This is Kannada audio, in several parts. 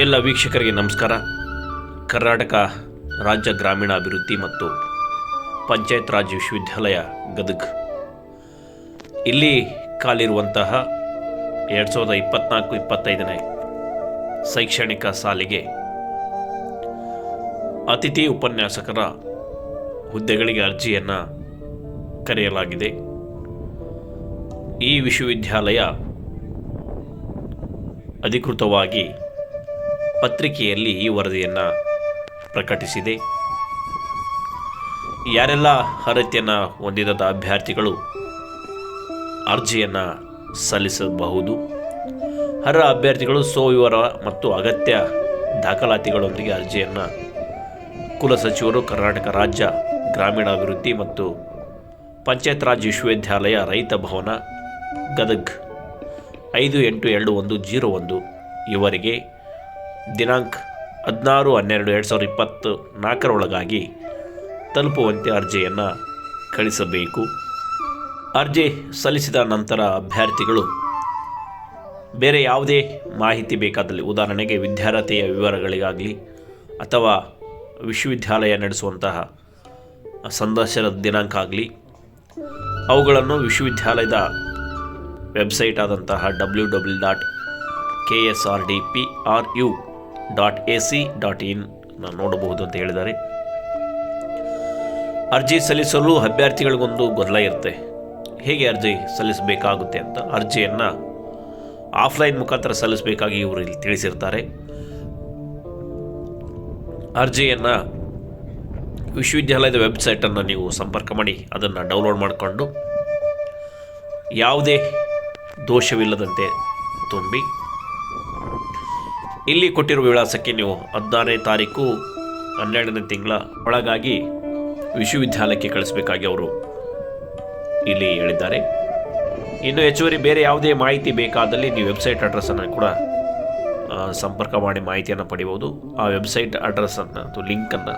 ಎಲ್ಲ ವೀಕ್ಷಕರಿಗೆ ನಮಸ್ಕಾರ. ಕರ್ನಾಟಕ ರಾಜ್ಯ ಗ್ರಾಮೀಣಾಭಿವೃದ್ಧಿ ಮತ್ತು ಪಂಚಾಯತ್ ರಾಜ್ ವಿಶ್ವವಿದ್ಯಾಲಯ ಗದಗ್. ಇಲ್ಲಿ ಕಾಲಿರುವಂತಹ ಎರಡು ಸಾವಿರದ ಇಪ್ಪತ್ನಾಲ್ಕು ಇಪ್ಪತ್ತೈದನೇ ಶೈಕ್ಷಣಿಕ ಸಾಲಿಗೆ ಅತಿಥಿ ಉಪನ್ಯಾಸಕರ ಹುದ್ದೆಗಳಿಗೆ ಅರ್ಜಿಯನ್ನು ಕರೆಯಲಾಗಿದೆ. ಈ ವಿಶ್ವವಿದ್ಯಾಲಯ ಅಧಿಕೃತವಾಗಿ ಪತ್ರಿಕೆಯಲ್ಲಿ ಈ ವರದಿಯನ್ನು ಪ್ರಕಟಿಸಿದೆ. ಯಾರೆಲ್ಲ ಅರ್ಹತೆಯನ್ನು ಹೊಂದಿದ ಅಭ್ಯರ್ಥಿಗಳು ಅರ್ಜಿಯನ್ನು ಸಲ್ಲಿಸಬಹುದು? ಅರ್ಹ ಅಭ್ಯರ್ಥಿಗಳು ಸೋವಿವರ ಮತ್ತು ಅಗತ್ಯ ದಾಖಲಾತಿಗಳೊಂದಿಗೆ ಅರ್ಜಿಯನ್ನು ಕುಲಸಚಿವರು ಕರ್ನಾಟಕ ರಾಜ್ಯ ಗ್ರಾಮೀಣಾಭಿವೃದ್ಧಿ ಮತ್ತು ಪಂಚಾಯತ್ ರಾಜ್ ವಿಶ್ವವಿದ್ಯಾಲಯ ರೈತ ಭವನ ಗದಗ್ ಐದು ಎಂಟು ಎರಡು ಒಂದು ಜೀರೋ ಒಂದು ಇವರಿಗೆ ದಿನಾಂಕ ಹದಿನಾರು, ಹನ್ನೆರಡು, ಎರಡು ಸಾವಿರದ ಇಪ್ಪತ್ತು ನಾಲ್ಕರೊಳಗಾಗಿ ತಲುಪುವಂತೆ ಅರ್ಜಿಯನ್ನು ಕಳಿಸಬೇಕು. ಅರ್ಜಿ ಸಲ್ಲಿಸಿದ ನಂತರ ಅಭ್ಯರ್ಥಿಗಳು ಬೇರೆ ಯಾವುದೇ ಮಾಹಿತಿ ಬೇಕಾದಲ್ಲಿ ಉದಾಹರಣೆಗೆ ವಿದ್ಯಾರ್ಥಿಯ ವಿವರಗಳಿಗಾಗಲಿ ಅಥವಾ ವಿಶ್ವವಿದ್ಯಾಲಯ ನಡೆಸುವಂತಹ ಸಂದರ್ಶನದ ದಿನಾಂಕ ಆಗಲಿ, ಅವುಗಳನ್ನು ವಿಶ್ವವಿದ್ಯಾಲಯದ ವೆಬ್ಸೈಟ್ ಆದಂತಹ W W dot K S R D P R U dot A C dot in ನೋಡಬಹುದು ಅಂತ ಹೇಳಿದ್ದಾರೆ. ಅರ್ಜಿ ಸಲ್ಲಿಸಲು ಅಭ್ಯರ್ಥಿಗಳಿಗೊಂದು ಗೊಂದಲ ಇರುತ್ತೆ. ಹೇಗೆ ಅರ್ಜಿ ಸಲ್ಲಿಸಬೇಕಾಗುತ್ತೆ ಅಂತ ಅರ್ಜಿಯನ್ನು ಆಫ್ಲೈನ್ ಮುಖಾಂತರ ಸಲ್ಲಿಸಬೇಕಾಗಿ ಇವರು ಇಲ್ಲಿ ತಿಳಿಸಿರ್ತಾರೆ. ಅರ್ಜಿಯನ್ನು ವಿಶ್ವವಿದ್ಯಾಲಯದ ವೆಬ್ಸೈಟನ್ನು ನೀವು ಸಂಪರ್ಕ ಮಾಡಿ, ಅದನ್ನು ಡೌನ್ಲೋಡ್ ಮಾಡಿಕೊಂಡು, ಯಾವುದೇ ದೋಷವಿಲ್ಲದಂತೆ ತುಂಬಿ ಇಲ್ಲಿ ಕೊಟ್ಟಿರುವ ವಿಳಾಸಕ್ಕೆ ನೀವು ಹದಿನಾರನೇ ತಾರೀಕು ಹನ್ನೆರಡನೇ ತಿಂಗಳ ಒಳಗಾಗಿ ವಿಶ್ವವಿದ್ಯಾಲಯಕ್ಕೆ ಕಳಿಸಬೇಕಾಗಿ ಅವರು ಇಲ್ಲಿ ಹೇಳಿದ್ದಾರೆ. ಇನ್ನು ಹೆಚ್ಚುವರಿ ಬೇರೆ ಯಾವುದೇ ಮಾಹಿತಿ ಬೇಕಾದಲ್ಲಿ ನೀವು ವೆಬ್ಸೈಟ್ ಅಡ್ರೆಸ್ಸನ್ನು ಕೂಡ ಸಂಪರ್ಕ ಮಾಡಿ ಮಾಹಿತಿಯನ್ನು ಪಡಿಬೋದು ಆ ವೆಬ್ಸೈಟ್ ಅಡ್ರೆಸ್ಸನ್ನು ಅಥವಾ ಲಿಂಕನ್ನು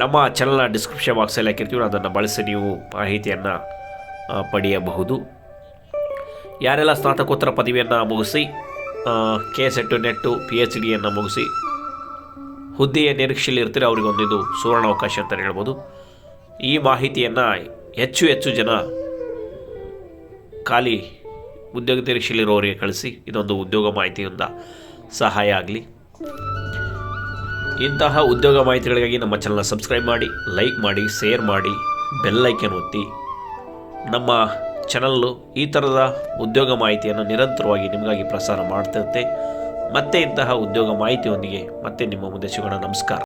ನಮ್ಮ ಚಾನಲ್ನ ಡಿಸ್ಕ್ರಿಪ್ಷನ್ ಬಾಕ್ಸಲ್ಲಿ ಹಾಕಿರ್ತೀವಿ. ಅದನ್ನು ಬಳಸಿ ನೀವು ಮಾಹಿತಿಯನ್ನು ಪಡೆಯಬಹುದು. ಯಾರೆಲ್ಲ ಸ್ನಾತಕೋತ್ತರ ಪದವಿಯನ್ನು ಮುಗಿಸಿ K SET NET P H ಡಿಯನ್ನು ಮುಗಿಸಿ ಹುದ್ದೆಯ ನಿರೀಕ್ಷೆಯಲ್ಲಿ ಇರ್ತೀರ ಸುವರ್ಣ ಸುವರ್ಣಾವಕಾಶ ಅಂತ ಹೇಳ್ಬೋದು. ಈ ಮಾಹಿತಿಯನ್ನು ಹೆಚ್ಚು ಹೆಚ್ಚು ಜನ ಖಾಲಿ ಉದ್ಯೋಗ ನಿರೀಕ್ಷೆಯಲ್ಲಿರೋರಿಗೆ ಕಳಿಸಿ ಇದೊಂದು ಉದ್ಯೋಗ ಮಾಹಿತಿಯಿಂದ ಸಹಾಯ ಆಗಲಿ. ಇಂತಹ ಉದ್ಯೋಗ ಮಾಹಿತಿಗಳಿಗಾಗಿ ನಮ್ಮ ಚಾನಲ್ನ ಸಬ್ಸ್ಕ್ರೈಬ್ ಮಾಡಿ ಲೈಕ್ ಮಾಡಿ ಶೇರ್ ಮಾಡಿ ಬೆಲ್ಲೈಕನ್ ಒತ್ತಿ ನಮ್ಮ ಚಾನಲ್ಲು ಈ ಥರದ ಉದ್ಯೋಗ ಮಾಹಿತಿಯನ್ನು ನಿರಂತರವಾಗಿ ನಿಮಗಾಗಿ ಪ್ರಸಾರ ಮಾಡ್ತಿರುತ್ತೆ ಮತ್ತೆ ಇಂತಹ ಉದ್ಯೋಗ ಮಾಹಿತಿಯೊಂದಿಗೆ ಮತ್ತೆ ನಿಮ್ಮ ಮುಂದೆ ಸಿಗೋಣ. ನಮಸ್ಕಾರ.